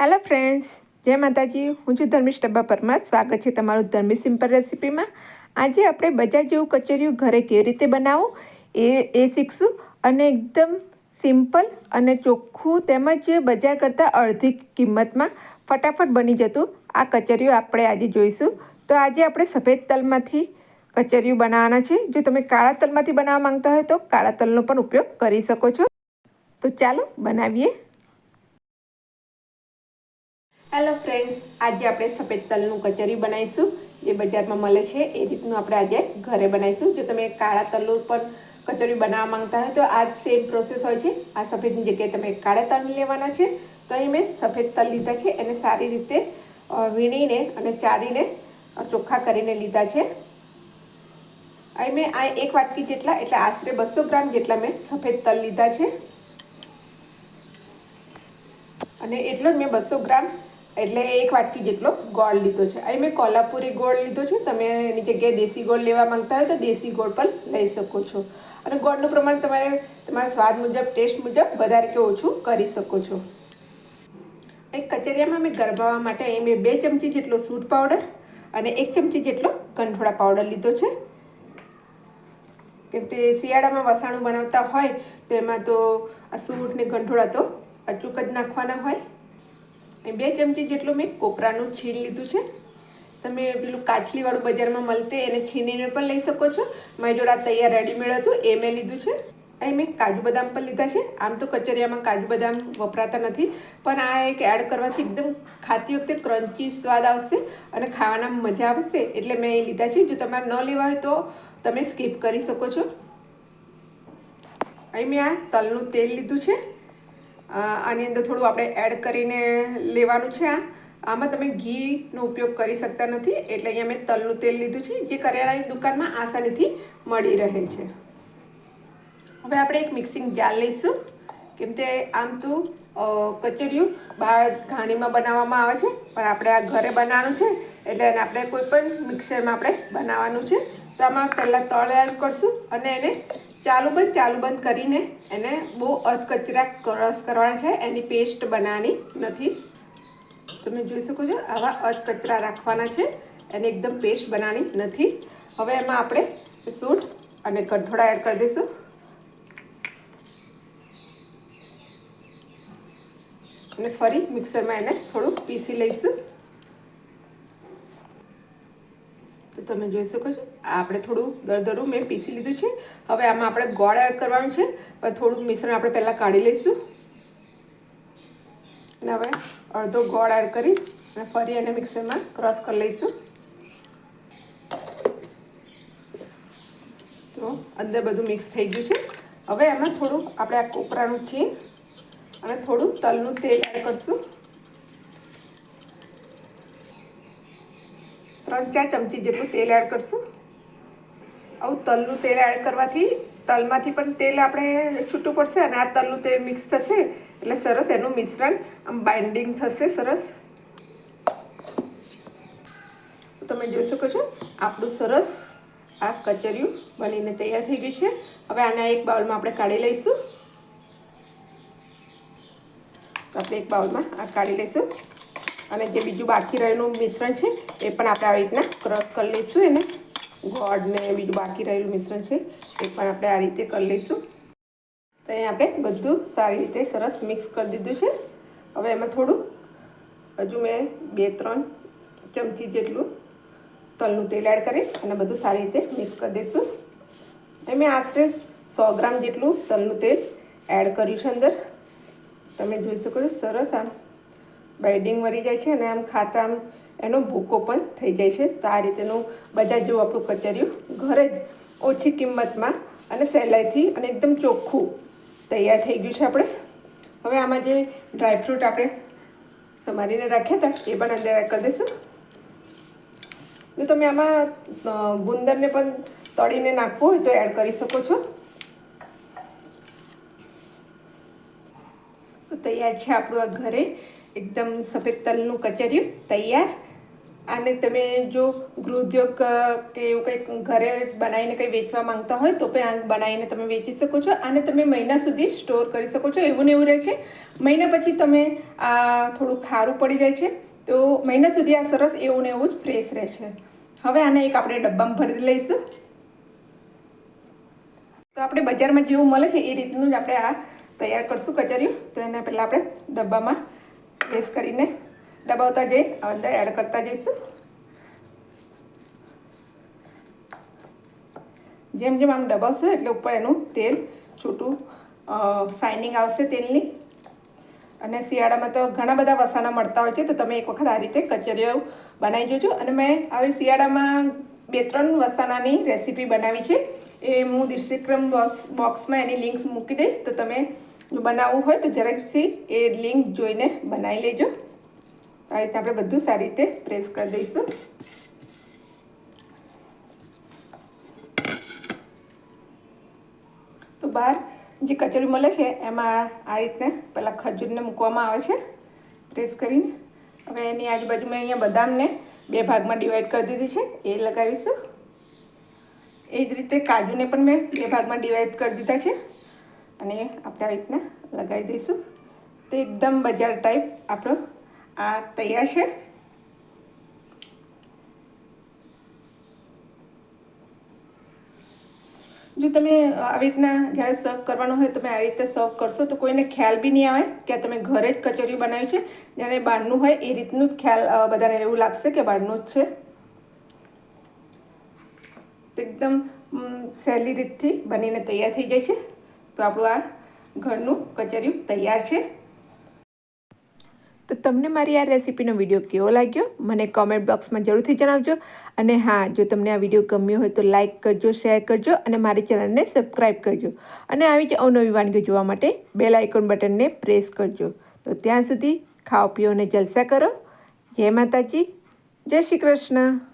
Hello friends જય માતાજી. હું છું ધર્મેશ ડબ્બા પરમાર. સ્વાગત છે તમારું ધર્મી સિમ્પલ રેસીપીમાં. આજે આપણે બજાર જેવું કચરિયું ઘરે કેવી રીતે બનાવવું એ એ શીખશું. અને એકદમ સિમ્પલ અને ચોખ્ખું તેમજ બજાર કરતાં અડધી કિંમતમાં ફટાફટ બની જતું આ કચરિયું આપણે આજે જોઈશું. તો આજે આપણે સફેદ તલમાંથી કચરિયું બનાવવાના છે. જો તમે કાળા તલમાંથી બનાવવા માંગતા હોય તો કાળા તલનો પણ ઉપયોગ કરી શકો છો. તો ચાલો બનાવીએ. હેલો ફ્રેન્ડ્સ, આજે આપણે સફેદ તલનું કચરી બનાવીશું. જે બજારમાં મળે છે, એ રીતનું આપણે આજે ઘરે બનાવીશું. જો તમે કાળા તલનું પણ કચોરી બનાવવા માંગતા હોય તો આ જ સેમ પ્રોસેસ હોય છે. આ સફેદની જગ્યાએ તમે કાળા તલ લેવાના છે. તો અહીં મેં સફેદ તલ લીધા છે. એને સારી રીતે વીણીને અને ચારીને ચોખ્ખા કરીને લીધા છે. અહીં મેં આ એક વાટકી જેટલા, એટલે આશરે બસો ગ્રામ જેટલા મેં સફેદ તલ લીધા છે. અને એટલો જ મેં બસો ગ્રામ એટલે એક વાટકી જેટલો ગોળ લીધો છે. અહીં મેં કોલ્હાપુરી ગોળ લીધો છે. તમે એની જગ્યાએ દેશી ગોળ લેવા માંગતા હોય તો દેશી ગોળ પણ લઈ શકો છો. અને ગોળનું પ્રમાણ તમારે તમારા સ્વાદ મુજબ, ટેસ્ટ મુજબ વધારે કે ઓછું કરી શકો છો. એક કચરિયામાં મેં ગરબાવા માટે અહીં મેં બે ચમચી જેટલો સૂટ પાવડર અને એક ચમચી જેટલો કંઠોળા પાવડર લીધો છે. કેમ કે શિયાળામાં વસાણું બનાવતા હોય તો એમાં તો આ સૂટ ને ગંઠોળા તો અચૂક જ નાખવાના હોય. બે ચમચી જેટલું મેં કોપરાનું છીણ લીધું છે. તમે પેલું કાચલીવાળું બજારમાં મળતે એને છીણીને પણ લઈ શકો છો. મારી જોડે આ તૈયાર રેડીમેડ હતું, એ મેં લીધું છે. અહીં મેં કાજુ બદામ પણ લીધા છે. આમ તો કચરિયામાં કાજુ બદામ વપરાતા નથી, પણ આ એક એડ કરવાથી એકદમ ખાતી વખતે ક્રન્ચી સ્વાદ આવશે અને ખાવાના મજા આવશે. એટલે મેં એ લીધા છે. જો તમારે ન લેવા હોય તો તમે સ્કીપ કરી શકો છો. અહીં મેં આ તલનું તેલ લીધું છે. આની અંદર થોડું આપણે એડ કરીને લેવાનું છે આ. આમાં તમે ઘીનો ઉપયોગ કરી શકતા નથી. એટલે અહીંયા મેં તલનું તેલ લીધું છે, જે કરિયાણાની દુકાનમાં આસાનીથી મળી રહે છે. હવે આપણે એક મિક્સિંગ જાર લઈશું. કેમ કે આમ તો કચરિયું બહાર ઘાણીમાં બનાવવામાં આવે છે, પણ આપણે આ ઘરે બનાવવાનું છે, એટલે એને આપણે કોઈ પણ મિક્સરમાં આપણે બનાવવાનું છે. તો આમાં પહેલાં તળ એડ કરશું અને એને ચાલુ બંધ ચાલુ બંધ કરીને એને બહુ અધકચરા ક્રશ કરવાના છે. એની પેસ્ટ બનાવવાની નથી. તમે જોઈ શકો છો, આવા અધકચરા રાખવાના છે. એને એકદમ પેસ્ટ બનાવવાની નથી. હવે એમાં આપણે સૂટ અને કઠોળા એડ કરી દઈશું. અને ફરી મિક્સરમાં એને થોડું પીસી લઈશું તો તમે જોઈ શકો છો. આપણે થોડું દરદરું મેં પીસી લીધું છે. હવે આમાં આપણે ગોળ એડ કરવાનું છે. પણ થોડુંક મિશ્રણ આપણે પહેલાં કાઢી લઈશું. અને હવે અડધો ગોળ એડ કરી અને ફરી એને મિક્સરમાં ક્રોસ કરી લઈશું. તો અંદર બધું મિક્સ થઈ ગયું છે. હવે એમાં થોડું આપણે આ કોપરાનું છીણ અને થોડું તલનું તેલ એડ કરશું. ત્રણ ચાર ચમચી જેટલું તેલ એડ કરશું. આવું તલનું તેલ એડ કરવાથી તલમાંથી પણ તેલ આપણે છૂટું પડશે અને આ તલનું તેલ મિક્સ થશે એટલે સરસ એનું મિશ્રણ આમ બાઇન્ડિંગ થશે સરસ. તમે જોઈ શકો છો, આપણું સરસ આ કચરિયું બનીને તૈયાર થઈ ગયું છે. હવે આના એક બાઉલમાં આપણે કાઢી લઈશું. આપણે એક બાઉલમાં આ કાઢી લઈશું. અને જે બીજું બાકી રહેલું મિશ્રણ છે, એ પણ આપણે આવી રીતના ક્રશ કરી લઈશું એને. ગોળ ને બીજું બાકી રહેલું મિશ્રણ છે, એ પણ આપણે આ રીતે કરી લઈશું. તો અહીં આપણે બધું સારી રીતે સરસ મિક્સ કરી દીધું છે. હવે એમાં થોડું, હજુ મેં બે, ત્રણ ચમચી જેટલું તલનું તેલ એડ કરીશ અને બધું સારી રીતે મિક્સ કરી દઈશું. એ મેં આશરે સો ગ્રામ જેટલું તલનું તેલ એડ કર્યું છે અંદર. તમે જોઈ શકો છો સરસ આમ બાઇડિંગ મરી જાય છે અને આમ ખાતા આમ એનો ભૂકો પણ થઈ જાય છે. તો આ રીતેનું બજાર જેવું આપણું કચરિયું ઘરે જ ઓછી કિંમતમાં અને સહેલાઈથી અને એકદમ ચોખ્ખું તૈયાર થઈ ગયું છે આપણે. હવે આમાં જે ડ્રાયફ્રૂટ આપણે સમારીને રાખ્યા હતા, એ પણ અંદર કરી દઈશું. જો તમે આમાં ગુંદરને પણ તળીને નાખવું હોય તો એડ કરી શકો છો. તો તૈયાર છે આપણું આ ઘરે. એકદમ સફેદ તલનું કચરિયું તૈયાર. આને તમે જો ગૃહોદ્યોગ કે એવું કંઈક ઘરે બનાવીને કંઈ વેચવા માંગતા હોય તો પણ આ બનાવીને તમે વેચી શકો છો. અને તમે મહિના સુધી સ્ટોર કરી શકો છો. એવું ને એવું રહે છે. મહિના પછી તમે આ થોડું ખારું પડી જાય છે. તો મહિના સુધી આ સરસ એવું ને એવું જ ફ્રેશ રહે છે. હવે આને એક આપણે ડબ્બામાં ભરી લઈશું. તો આપણે બજારમાં જેવું મળે છે એ રીતનું જ આપણે આ તૈયાર કરશું કચરિયું. તો એને પહેલાં આપણે ડબ્બામાં પ્રેસ કરીને દબાવતા જઈ અંદર એડ કરતા જઈશું. જેમ જેમ આમ દબાવશો એટલે ઉપર એનું તેલ છૂટું શાઇનિંગ આવશે તેલની. અને શિયાળામાં તો ઘણા બધા વસાના મળતા હોય છે, તો તમે એક વખત આ રીતે કચરિયો બનાવી જોજો. અને મેં આવી શિયાળામાં બે ત્રણ વસાણાની રેસીપી બનાવી છે. એ હું ડિસ્ટ્રિક્રમ બોક્સ બોક્સમાં એની લિંક્સ મૂકી દઈશ, તો તમે જો બનાવવું હોય તો જરાક સી એ લિંક જોઈને બનાવી લેજો. આ રીતે આપણે બધું સારી રીતે પ્રેસ કરી દઈશું. તો બહાર જે કચોરી મળે છે, એમાં આ રીતે પહેલાં ખજૂરને મૂકવામાં આવે છે, પ્રેસ કરીને. હવે એની આજુબાજુ મેં અહીંયા બદામને બે ભાગમાં ડિવાઈડ કરી દીધી છે, એ લગાવીશું. એ જ રીતે કાજુને પણ મેં બે ભાગમાં ડિવાઈડ કરી દીધા છે. અને આપણે આવી રીતના લગાવી દઈશું. તો એકદમ બજાર ટાઈપ આપણો આ તૈયાર છે. જો તમે આવી રીતના જ્યારે સર્વ કરવાનું હોય તમે આ રીતે સર્વ કરશો તો કોઈને ખ્યાલ બી નહીં આવે કે તમે ઘરે જ કચોરી બનાવી છે. જ્યારે બહારનું હોય એ રીતનું જ ખ્યાલ બધાને એવું લાગશે કે બહારનું જ છે. એકદમ સહેલી રીતથી બનીને તૈયાર થઈ જાય છે. તો આપણું આ ઘરનું કચરિયું તૈયાર છે. તો તમને મારી આ રેસીપીનો વીડિયો કેવો લાગ્યો? મને કોમેન્ટ બોક્સમાં જરૂરથી જણાવજો. અને હા, જો તમને આ વીડિયો ગમ્યો હોય તો લાઇક કરજો શેર કરજો અને મારી ચેનલને સબસ્ક્રાઈબ કરજો. અને આવી જ અવનવી વાનગીઓ જોવા માટે બેલ આઇકોન બટનને પ્રેસ કરજો. તો ત્યાં સુધી ખાઓ, પીઓ અને જલસા કરો. જય માતાજી. જય શ્રી કૃષ્ણ.